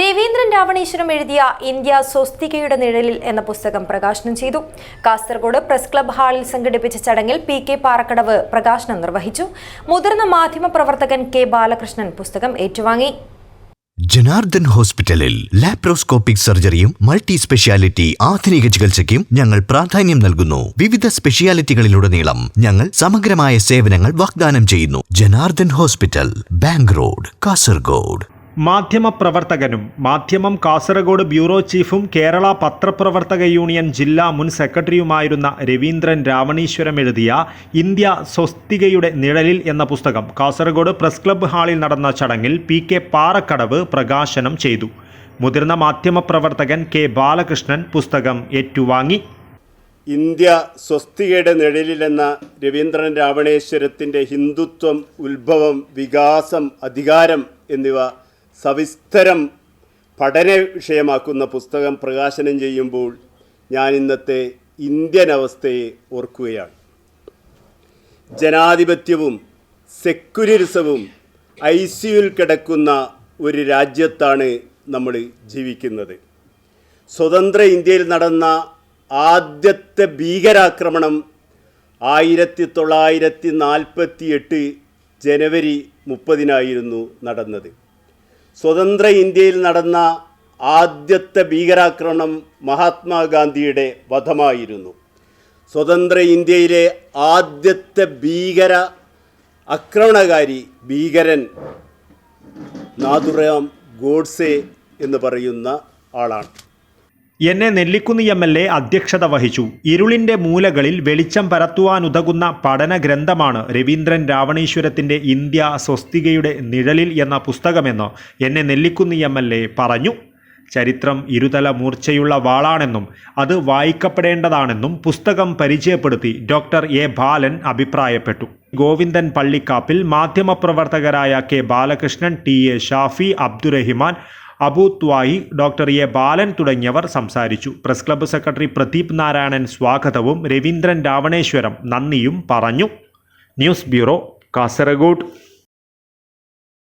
രവീന്ദ്രൻ രാവണേശ്വരം എഴുതിയ ഇന്ത്യ സ്വസ്തികയുടെ നിഴലിൽ എന്ന പുസ്തകം പ്രകാശനം ചെയ്തു. കാസർഗോഡ് പ്രസ് ക്ലബ് ഹാളിൽ സംഘടിപ്പിച്ച ചടങ്ങിൽ പി കെ പാറക്കടവ് പ്രകാശനം നിർവഹിച്ചു. മുതിർന്ന മാധ്യമ പ്രവർത്തകൻ കെ ബാലകൃഷ്ണൻ പുസ്തകം ഏറ്റുവാങ്ങി. ജനാർദ്ദൻ ഹോസ്പിറ്റലിൽ ലാപ്രോസ്കോപ്പിക് സർജറിയും മൾട്ടി സ്പെഷ്യാലിറ്റി ആധുനിക ചികിത്സയ്ക്കും ഞങ്ങൾ പ്രാധാന്യം നൽകുന്നു. വിവിധ സ്പെഷ്യാലിറ്റികളിലുടനീളം ഞങ്ങൾ സമഗ്രമായ സേവനങ്ങൾ വാഗ്ദാനം ചെയ്യുന്നു. Janardhan hospital bank road Kasaragod. മാധ്യമപ്രവർത്തകനും മാധ്യമം കാസർഗോഡ് ബ്യൂറോ ചീഫും കേരള പത്രപ്രവർത്തക യൂണിയൻ ജില്ലാ മുൻ സെക്രട്ടറിയുമായിരുന്ന രവീന്ദ്രൻ രാവണീശ്വരം എഴുതിയ ഇന്ത്യ സ്വസ്തികയുടെ നിഴലിൽ എന്ന പുസ്തകം കാസർഗോഡ് പ്രസ് ക്ലബ്ബ് ഹാളിൽ നടന്ന ചടങ്ങിൽ പി കെ പാറക്കടവ് പ്രകാശനം ചെയ്തു. മുതിർന്ന മാധ്യമപ്രവർത്തകൻ കെ ബാലകൃഷ്ണൻ പുസ്തകം ഏറ്റുവാങ്ങി. ഇന്ത്യ സ്വസ്തികയുടെ നിഴലിലെന്ന രവീന്ദ്രൻ രാവണേശ്വരത്തിന്റെ ഹിന്ദുത്വം ഉത്ഭവം വികാസം അധികാരം എന്നിവ സവിസ്തരം പഠന വിഷയമാക്കുന്ന പുസ്തകം പ്രകാശനം ചെയ്യുമ്പോൾ ഞാൻ ഇന്നത്തെ ഇന്ത്യൻ അവസ്ഥയെ ഓർക്കുകയാണ്. ജനാധിപത്യവും സെക്യുലറിസവും ഐ സിയുൽ കിടക്കുന്ന ഒരു രാജ്യത്താണ് നമ്മൾ ജീവിക്കുന്നത്. സ്വതന്ത്ര ഇന്ത്യയിൽ നടന്ന ആദ്യത്തെ ഭീകരാക്രമണം ആയിരത്തി തൊള്ളായിരത്തി നാൽപ്പത്തി എട്ട് ജനുവരി മുപ്പതിനായിരുന്നു നടന്നത്. സ്വതന്ത്ര ഇന്ത്യയിൽ നടന്ന ആദ്യത്തെ ഭീകരാക്രമണം മഹാത്മാഗാന്ധിയുടെ വധമായിരുന്നു. സ്വതന്ത്ര ഇന്ത്യയിലെ ആദ്യത്തെ ഭീകര ആക്രമണകാരി ഭീകരൻ നാഥുറാം ഗോഡ്സെ എന്ന് പറയുന്ന ആളാണ്. എന്നെ നെല്ലിക്കുന്ന് എം എൽ എ അധ്യക്ഷത വഹിച്ചു. ഇരുളിന്റെ മൂലകളിൽ വെളിച്ചം പരത്തുവാനുതകുന്ന പഠന ഗ്രന്ഥമാണ് രവീന്ദ്രൻ രാവണീശ്വരത്തിന്റെ ഇന്ത്യ സ്വസ്തികയുടെ നിഴലിൽ എന്ന പുസ്തകമെന്ന് എന്നെ നെല്ലിക്കുന്ന് എം എൽ എ പറഞ്ഞു. ചരിത്രം ഇരുതല മൂർച്ചയുള്ള വാളാണെന്നും അത് വായിക്കപ്പെടേണ്ടതാണെന്നും പുസ്തകം പരിചയപ്പെടുത്തി ഡോക്ടർ എ. ബാലൻ അഭിപ്രായപ്പെട്ടു. Govindan Pallikkappil മാധ്യമപ്രവർത്തകരായ K. Balakrishnan T. A. Shafi Abdurahiman Abu Thwayi doctor A. Balan തുടങ്ങിയവർ സംസാരിച്ചു. Press club secretary Pradeep Narayanan സ്വാഗതവും രവീന്ദ്രൻ രാവണേശ്വരം നന്ദിയും പറഞ്ഞു. News bureau Kasaragod.